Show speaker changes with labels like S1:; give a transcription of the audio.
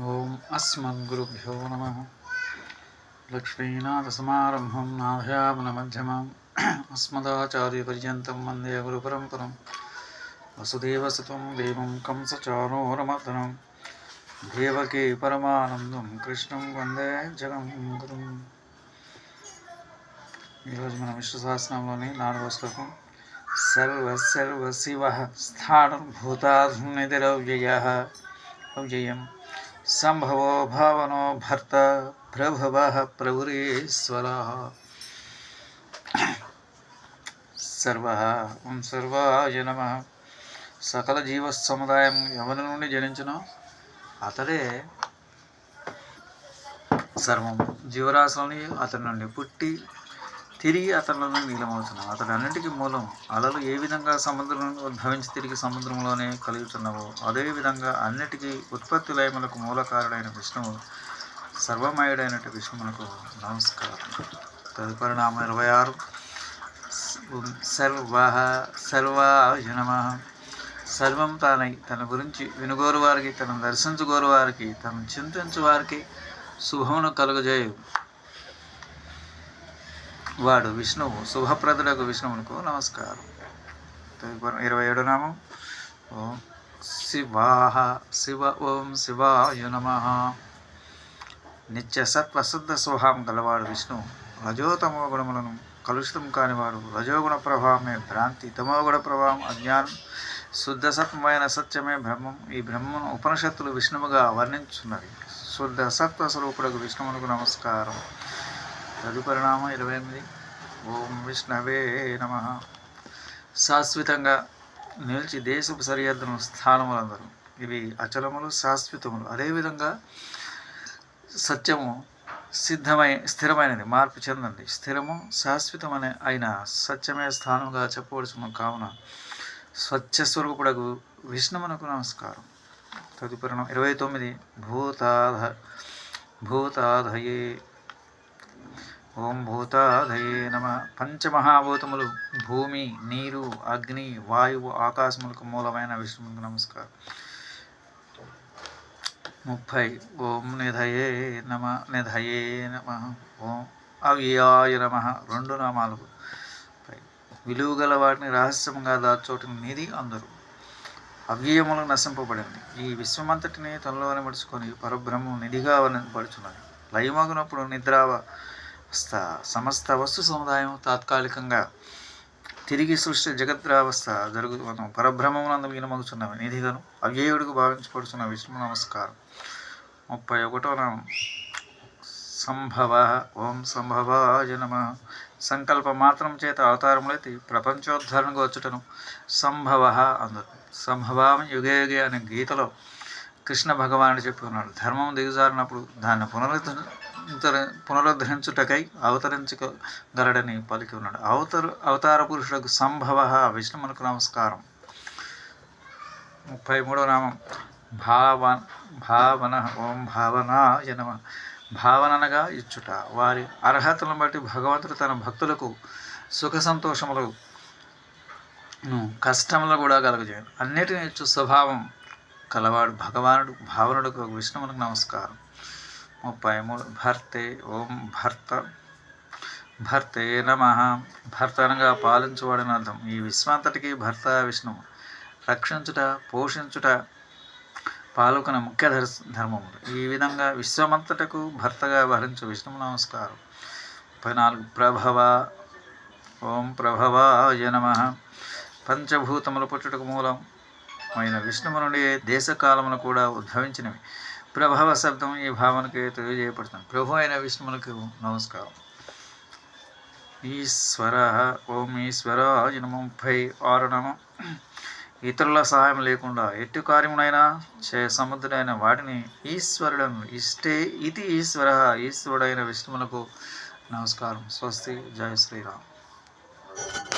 S1: ఓం అస్మద్గురుభ్యో నమ. లక్ష్మీనాథసమారంభం నాభయామనమధ్యమాం అస్మదాచార్యపర్యంతం వందే గురుపరంపరం. వసుదేవసుతం దేవం కంసచారోరమర్దనం దేవకీ పరమానందం కృష్ణం వందే జగం గురుం ఈరోజు మన విష్ణు సహస్రంలోని నాలుగవ శ్లోకం. సర్వ సర్వ శివ స్థానభూతాధునిధిరవ్యయ అవ్యయం సంభవో భావనో భర్త ప్రభవ ప్రభురీశ్వర సర్వ ఓం సర్వాయ నమ. సకల జీవ సముదాయం ఎవరి నుండి జనించిన. అతడే సర్వం జీవరాశులని అతని నుండి పుట్టి తిరిగి అతనిలోనే నీలమవుతున్నాం అతడు అన్నింటికీ మూలం అలలు ఏ విధంగా సముద్రం ఉద్భవించి తిరిగి సముద్రంలోనే కలుగుతున్నావో అదేవిధంగా అన్నిటికీ ఉత్పత్తి లయములకు మూలకారుడైన విష్ణువు సర్వమయుడైనట్టు విష్ణువునకు నమస్కారం. తదుపరి నామ ఇరవై ఆరు సర్వ సర్వాయ నమ. సర్వం తానై తన గురించి వినుగోరు వారికి తనను దర్శించుగోరు వారికి తను చింతించు వారికి శుభమును కలుగజేయు వాడు విష్ణువు శుభప్రదులకు విష్ణువునకు నమస్కారం. ఇరవై ఏడు నామం. ఓం శివాహ శివ ఓం శివాయ నమ. నిత్య సత్వశుద్ధ స్వభావం గలవాడు విష్ణు రజోతమో గుణములను కలుషితం కానివాడు రజోగుణ ప్రభావమే భ్రాంతి తమోగుణ ప్రభావం అజ్ఞానం శుద్ధ సత్వమైన సత్యమే బ్రహ్మం. ఈ బ్రహ్మను ఉపనిషత్తులు విష్ణువుగా వర్ణించున్నవి. శుద్ధ సత్వ స్వరూపుడకు విష్ణువునకు నమస్కారం. తదుపరిణామం ఇరవై ఎనిమిది. ఓం విష్ణవే నమ. శాశ్వతంగా నిలిచి దేశపు సరిహద్దును స్థానములందరూ. ఇవి అచలములు శాశ్వతములు. అదేవిధంగా సత్యము సిద్ధమై స్థిరమైనది మార్పు చెందండి స్థిరము శాశ్వతమనే అయిన సత్యమే స్థానంగా చెప్పవలసిన కావున స్వచ్ఛ స్వరూపుడకు విష్ణువునకు నమస్కారం. తదుపరిణం ఇరవై తొమ్మిది. భూతాధ భూతాధయే ఓం భూతాధయే నమ. పంచమహాభూతములు భూమి నీరు అగ్ని వాయువు ఆకాశములకు మూలమైన విష్ణువుకు నమస్కారం. ముప్పై. ఓం నిధయే నమ. నిధయే నమ. ఓం అవ్యాయ నమ. రెండు నామాలు విలువ గల వాటిని రహస్యంగా దాచోటిని నిధి అందరు. అవ్యయములకు నశింపబడింది ఈ విశ్వమంతటిని తనలోనే మడుచుకొని పరబ్రహ్మం నిధిగా వర్ణింపబడుచున్నది. లయమగునప్పుడు నిద్రావ సమస్త వస్తు సముదాయం తాత్కాలికంగా తిరిగి సృష్టి జగద్రావస్థ జరుగుతున్న పరబ్రహ్మమునందు వినమగుచున్న నిధిగను అవ్యయుడికి భావించబడుతున్న విష్ణు నమస్కారం. ముప్పై ఒకటో నామం సంభవ ఓం సంభవాయ నమ. సంకల్ప మాత్రం చేత అవతారములైతే ప్రపంచోద్ధరణకు వచ్చుటను సంభవ అందరు సంభవామి యుగే యుగే అనే గీతలో కృష్ణ భగవానుడు చెప్పుకున్నాడు. ధర్మం దిగజారినప్పుడు దాన్ని పునరుద్ధ పునరుద్ధరించుటకై అవతరించగలడని పలికి ఉన్నాడు. అవతర అవతార పురుషులకు సంభవ విష్ణుమునకు నమస్కారం. ముప్పై మూడవ నామం. భావ భావన ఓం భావనాయ నమ. భావననగా ఇచ్చుట. వారి అర్హతలను బట్టి భగవంతుడు తన భక్తులకు సుఖ సంతోషములు కష్టములు కూడా కలుగజేయను. అన్నిటిని ఇచ్చు స్వభావం కలవాడు భగవానుడు భావనుడుకు విష్ణువునికి నమస్కారం. ముప్పై మూడు భర్తే ఓం భర్త భర్తే నమ. భర్త అనగా పాలించువాడని అర్థం. ఈ విశ్వాంతటికి భర్త విష్ణువు. రక్షించుట పోషించుట పాల్గొన ముఖ్య ధర్మములు. ఈ విధంగా విశ్వమంతటకు భర్తగా భరించు విష్ణువు నమస్కారం. ముప్పై నాలుగు ప్రభవ ఓం ప్రభవాయ నమ. పంచభూతములు పుట్టుటకు మూలం. అయిన విష్ణువు నుండి దేశకాలమును కూడా ఉద్భవించినవి. ప్రభవ శబ్దం ఈ భావనకి తెలియజేయబడుతుంది. ప్రభు అయిన విష్ణువులకు నమస్కారం. ఈశ్వర ఓం ఈశ్వర ముప్పై ఆరు నమ. ఇతరుల సహాయం లేకుండా ఎట్టి కార్యమునైనా చే సముద్రుడైన వాటిని ఈశ్వరుడను ఇష్టే ఇది ఈశ్వర ఈశ్వరుడైన విష్ణువులకు నమస్కారం. స్వస్తి. జయ శ్రీరామ్.